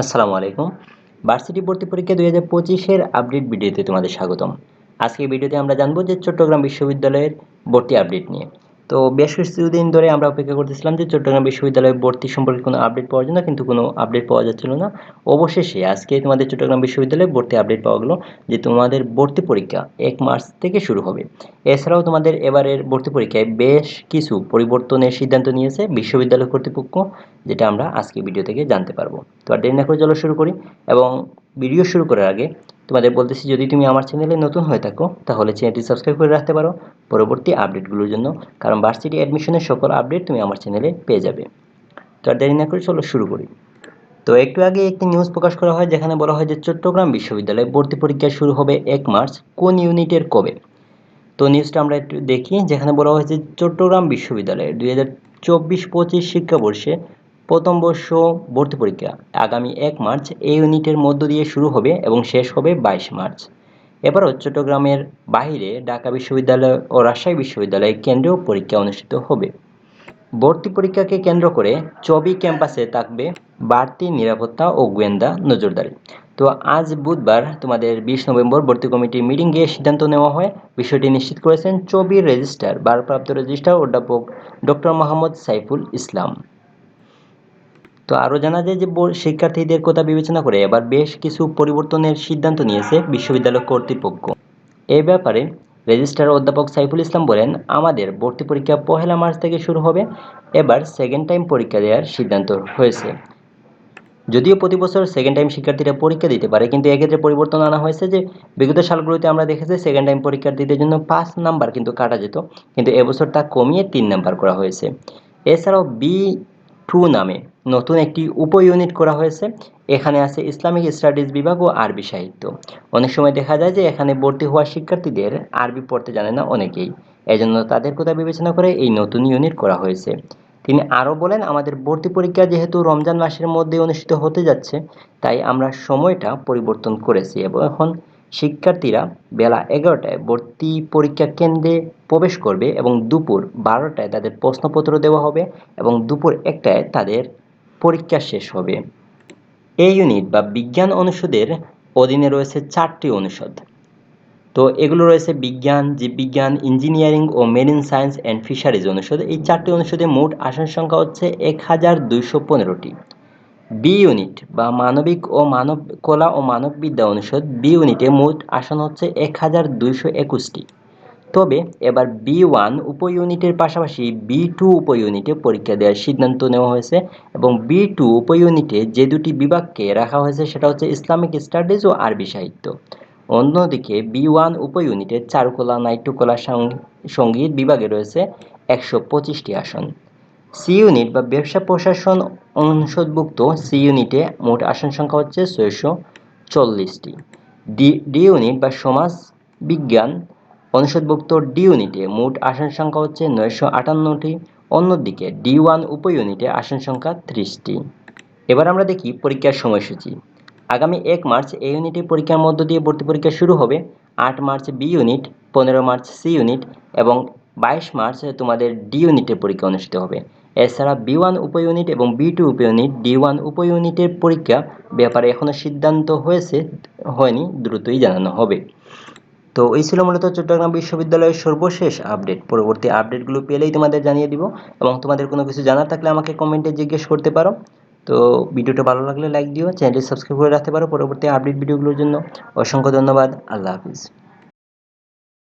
আসসালামু আলাইকুম। ভার্সিটি ভর্তি পরীক্ষা দুই হাজার পঁচিশের আপডেট ভিডিওতে তোমাদের স্বাগতম। আজকে ভিডিওতে আমরা জানব যে চট্টগ্রাম বিশ্ববিদ্যালয়ের ভর্তি আপডেট নিয়ে। তো বেশ কিছুদিন ধরে আমরা অপেক্ষা করতেছিলাম যে চট্টগ্রাম বিশ্ববিদ্যালয়ের ভর্তি সম্পর্কে কোনো আপডেট পাওয়ার জন্য, কিন্তু কোনো আপডেট পাওয়া যাচ্ছিল না। অবশেষে আজকে তোমাদের চট্টগ্রাম বিশ্ববিদ্যালয়ে ভর্তি আপডেট পাওয়া গেলো, যে তোমাদের ভর্তি পরীক্ষা এক মার্চ থেকে শুরু হবে। এছাড়াও তোমাদের এবারের ভর্তি পরীক্ষায় বেশ কিছু পরিবর্তনের সিদ্ধান্ত নিয়েছে বিশ্ববিদ্যালয় কর্তৃপক্ষ, যেটা আমরা আজকে ভিডিও থেকে জানতে পারব। তো আর দেরি না করে চলো শুরু করি, এবং ভিডিও শুরু করার আগে তোমাদের বলতেছি, যদি তুমি আমার চ্যানেলে নতুন হয়ে থাকো, তাহলে চ্যানেলটি সাবস্ক্রাইব করে রাখতে পারো পরবর্তী আপডেটগুলোর জন্য, কারণ ভার্সিটি অ্যাডমিশনের সকল আপডেট তুমি আমার চ্যানেলে পেয়ে যাবে। তো আর দেরি না করে চলো শুরু করি। তো একটু আগে একটি নিউজ প্রকাশ করা হয়, যেখানে বলা হয় যে চট্টগ্রাম বিশ্ববিদ্যালয়ে ভর্তি পরীক্ষা শুরু হবে এক মার্চ, কোন ইউনিটের কবে? তো নিউজটা আমরা একটু দেখি, যেখানে বলা হয়েছে চট্টগ্রাম বিশ্ববিদ্যালয়ে দুই হাজার চব্বিশ পঁচিশ শিক্ষাবর্ষে প্রথম বর্ষ ভর্তি পরীক্ষা। আগামী এক মার্চ এই ইউনিটের মধ্য দিয়ে শুরু হবে এবং শেষ হবে বাইশ মার্চ। এবারও চট্টগ্রামের বাইরে ঢাকা বিশ্ববিদ্যালয় ও রাজশাহী বিশ্ববিদ্যালয়ে কেন্দ্রীয় পরীক্ষা অনুষ্ঠিত হবে। ভর্তি পরীক্ষাকে কেন্দ্র করে চবি ক্যাম্পাসে থাকবে বাড়তি নিরাপত্তা ও গোয়েন্দা নজরদারি। তো আজ বুধবার তোমাদের বিশ নভেম্বর ভর্তি কমিটির মিটিং গিয়ে সিদ্ধান্ত নেওয়া হয়। বিষয়টি নিশ্চিত করেছেন চবির রেজিস্ট্রার, ভারপ্রাপ্ত রেজিস্ট্রার অধ্যাপক ডক্টর মোহাম্মদ সাইফুল ইসলাম। তো আরও জানা যায় যে শিক্ষার্থীদের কথা বিবেচনা করে এবার বেশ কিছু পরিবর্তনের সিদ্ধান্ত নিয়েছে বিশ্ববিদ্যালয় কর্তৃপক্ষ। এ ব্যাপারে রেজিস্ট্রার অধ্যাপক সাইফুল ইসলাম বলেন, আমাদের ভর্তি পরীক্ষা পহেলা মার্চ থেকে শুরু হবে। এবার সেকেন্ড টাইম পরীক্ষা দেওয়ার সিদ্ধান্ত হয়েছে। যদিও প্রতি বছর সেকেন্ড টাইম শিক্ষার্থীরা পরীক্ষা দিতে পারে, কিন্তু এক্ষেত্রে পরিবর্তন আনা হয়েছে যে বিগত সালগুলোতে আমরা দেখেছি সেকেন্ড টাইম পরীক্ষার্থীদের জন্য পাঁচ নাম্বার কিন্তু কাটা যেত, কিন্তু এবছর তা কমিয়ে তিন নাম্বার করা হয়েছে। এছাড়াও বি টু নামে নতুন একটি উপ ইউনিট করা হয়েছে। এখানে আছে ইসলামিক স্টাডিজ বিভাগ ও আরবি সাহিত্য। অনেক সময় দেখা যায় যে এখানে ভর্তি হওয়া শিক্ষার্থীদের আরবি পড়তে জানে না অনেকেই। এজন্য তাদের কথা বিবেচনা করে এই নতুন ইউনিট করা হয়েছে। তিনি আরও বলেন, আমাদের ভর্তি পরীক্ষা যেহেতু রমজান মাসের মধ্যে অনুষ্ঠিত হতে যাচ্ছে, তাই আমরা সময়টা পরিবর্তন করেছি এবং এখন শিক্ষার্থীরা বেলা এগারোটায় ভর্তি পরীক্ষা কেন্দ্রে প্রবেশ করবে এবং দুপুর বারোটায় তাদের প্রশ্নপত্র দেওয়া হবে এবং দুপুর একটায় তাদের পরীক্ষা শেষ হবে। এই ইউনিট বা বিজ্ঞান অনুষদের অধীনে রয়েছে চারটি অনুষদ। তো এগুলো রয়েছে বিজ্ঞান, জীববিজ্ঞান ইঞ্জিনিয়ারিং ও মেরিন সায়েন্স অ্যান্ড ফিশারিজ অনুষদ। এই চারটি অনুষদে মোট আসন সংখ্যা হচ্ছে এক হাজার দুইশো পনেরোটি। বি ইউনিট বা মানবিক ও মানব কলা ও মানববিদ্যা অনুষদ বি ইউনিটে মোট আসন হচ্ছে এক হাজার দুইশো একুশটি। তবে এবার বি ওয়ান উপ ইউনিটের পাশাপাশি বি টু উপ ইউনিটে পরীক্ষা দেওয়ার সিদ্ধান্ত নেওয়া হয়েছে এবং বি টু উপ ইউনিটে যে দুটি বিভাগকে রাখা হয়েছে সেটা হচ্ছে ইসলামিক স্টাডিজ ও আরবি সাহিত্য। অন্যদিকে বি ওয়ান উপ ইউনিটে চারুকলা, নাট্যকলা সংগীত বিভাগে রয়েছে একশো পঁচিশটি আসন। সি ইউনিট বা ব্যবসা প্রশাসন অনুষদভুক্ত সি ইউনিটে মোট আসন সংখ্যা হচ্ছে ছয়শো চল্লিশটি। ডি ডি ইউনিট বা সমাজ বিজ্ঞান অনুষদভুক্ত ডি ইউনিটে মোট আসন সংখ্যা হচ্ছে নয়শো আটান্নটি, অন্যদিকে ডি ওয়ান উপ ইউনিটে আসন সংখ্যা ত্রিশটি। এবার আমরা দেখি পরীক্ষার সময়সূচি। আগামী এক মার্চ এ ইউনিটে পরীক্ষার মধ্য দিয়ে ভর্তি পরীক্ষা শুরু হবে। আট মার্চ বি ইউনিট, পনেরো মার্চ সি ইউনিট এবং বাইশ মার্চ তোমাদের ডি ইউনিটের পরীক্ষা অনুষ্ঠিত হবে। এছাড়া বি ওয়ান উপ ইউনিট এবং বি টু উপ ইউনিট, ডি ওয়ান উপ ইউনিটের পরীক্ষা ব্যাপারে এখনও সিদ্ধান্ত হয়েছে, হয়নি, দ্রুতই জানানো হবে। তো এই ছিল মূলত চট্টগ্রাম বিশ্ববিদ্যালয়ের সর্বশেষ আপডেট। পরবর্তী আপডেটগুলো পেলেই তোমাদের জানিয়ে দিব এবং তোমাদের কোনো কিছু জানার থাকলে আমাকে কমেন্টে জিজ্ঞেস করতে পারো। তো ভিডিওটা ভালো লাগলে লাইক দিও, চ্যানেলটি সাবস্ক্রাইব করে রাখতে পারো পরবর্তী আপডেট ভিডিওগুলোর জন্য। অসংখ্য ধন্যবাদ, আল্লাহ হাফিজ।